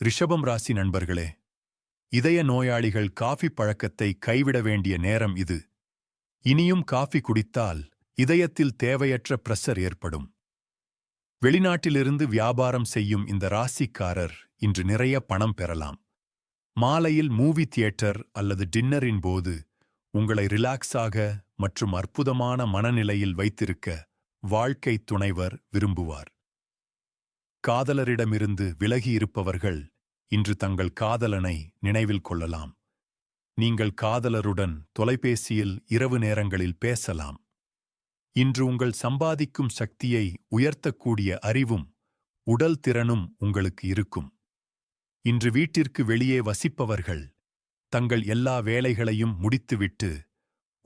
ரிஷபம் ராசி நண்பர்களே இதய நோயாளிகள் காஃபி பழக்கத்தை கைவிட வேண்டிய நேரம் இது. இனியும் காஃபி குடித்தால் இதயத்தில் தேவையற்ற பிரஷர் ஏற்படும். வெளிநாட்டிலிருந்து வியாபாரம் செய்யும் இந்த ராசிக்காரர் இன்று நிறைய பணம் பெறலாம். மாலையில் மூவி தியேட்டர் அல்லது டின்னரின் போது உங்களை ரிலாக்ஸாக மற்றும் அற்புதமான மனநிலையில் வைத்திருக்க வாழ்க்கை துணைவர் விரும்புவார். காதலரிடமிருந்து விலகியிருப்பவர்கள் இன்று தங்கள் காதலனை நினைவில் கொள்ளலாம். நீங்கள் காதலருடன் தொலைபேசியில் இரவு நேரங்களில் பேசலாம். இன்று உங்கள் சம்பாதிக்கும் சக்தியை உயர்த்தக்கூடிய அறிவும் உடல் திறனும் உங்களுக்கு இருக்கும். இன்று வீட்டிற்கு வெளியே வசிப்பவர்கள் தங்கள் எல்லா வேலைகளையும் முடித்துவிட்டு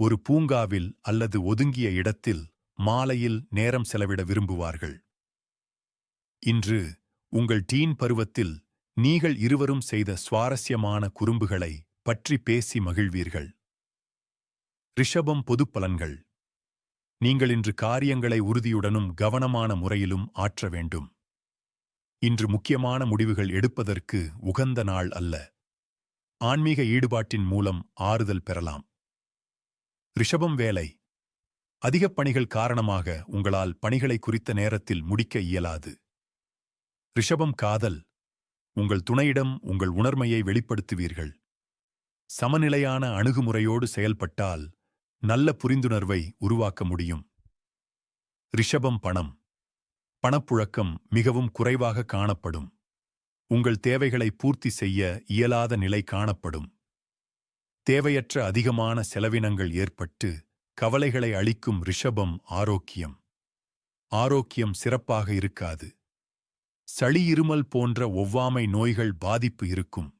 ஒரு பூங்காவில் அல்லது ஒதுங்கிய இடத்தில் மாலையில் நேரம் செலவிட விரும்புவார்கள். இன்று உங்கள் டீன் பருவத்தில் நீங்கள் இருவரும் செய்த சுவாரஸ்யமான குறும்புகளை பற்றி பேசி மகிழ்வீர்கள். ரிஷபம் பொதுப் பலன்கள். நீங்கள் இன்று காரியங்களை உறுதியுடனும் கவனமான முறையிலும் ஆற்ற வேண்டும். இன்று முக்கியமான முடிவுகள் எடுப்பதற்கு உகந்த நாள் அல்ல. ஆன்மீக ஈடுபாட்டின் மூலம் ஆறுதல் பெறலாம். ரிஷபம் வேலை. அதிகப் பணிகள் காரணமாக உங்களால் பணிகளை குறித்த நேரத்தில் முடிக்க இயலாது. ரிஷபம் காதல். உங்கள் துணையிடம் உங்கள் உணர்மையை வெளிப்படுத்துவீர்கள். சமநிலையான அணுகுமுறையோடு செயல்பட்டால் நல்ல புரிந்துணர்வை உருவாக்க முடியும். ரிஷபம் பணம். பணப்புழக்கம் மிகவும் குறைவாக காணப்படும். உங்கள் தேவைகளை பூர்த்தி செய்ய இயலாத நிலை காணப்படும். தேவையற்ற அதிகமான செலவினங்கள் ஏற்பட்டு கவலைகளை அளிக்கும் ரிஷபம் ஆரோக்கியம். ஆரோக்கியம் சிறப்பாக இருக்காது. சளி இருமல் போன்ற ஒவ்வாமை நோய்கள் பாதிப்பு இருக்கும்.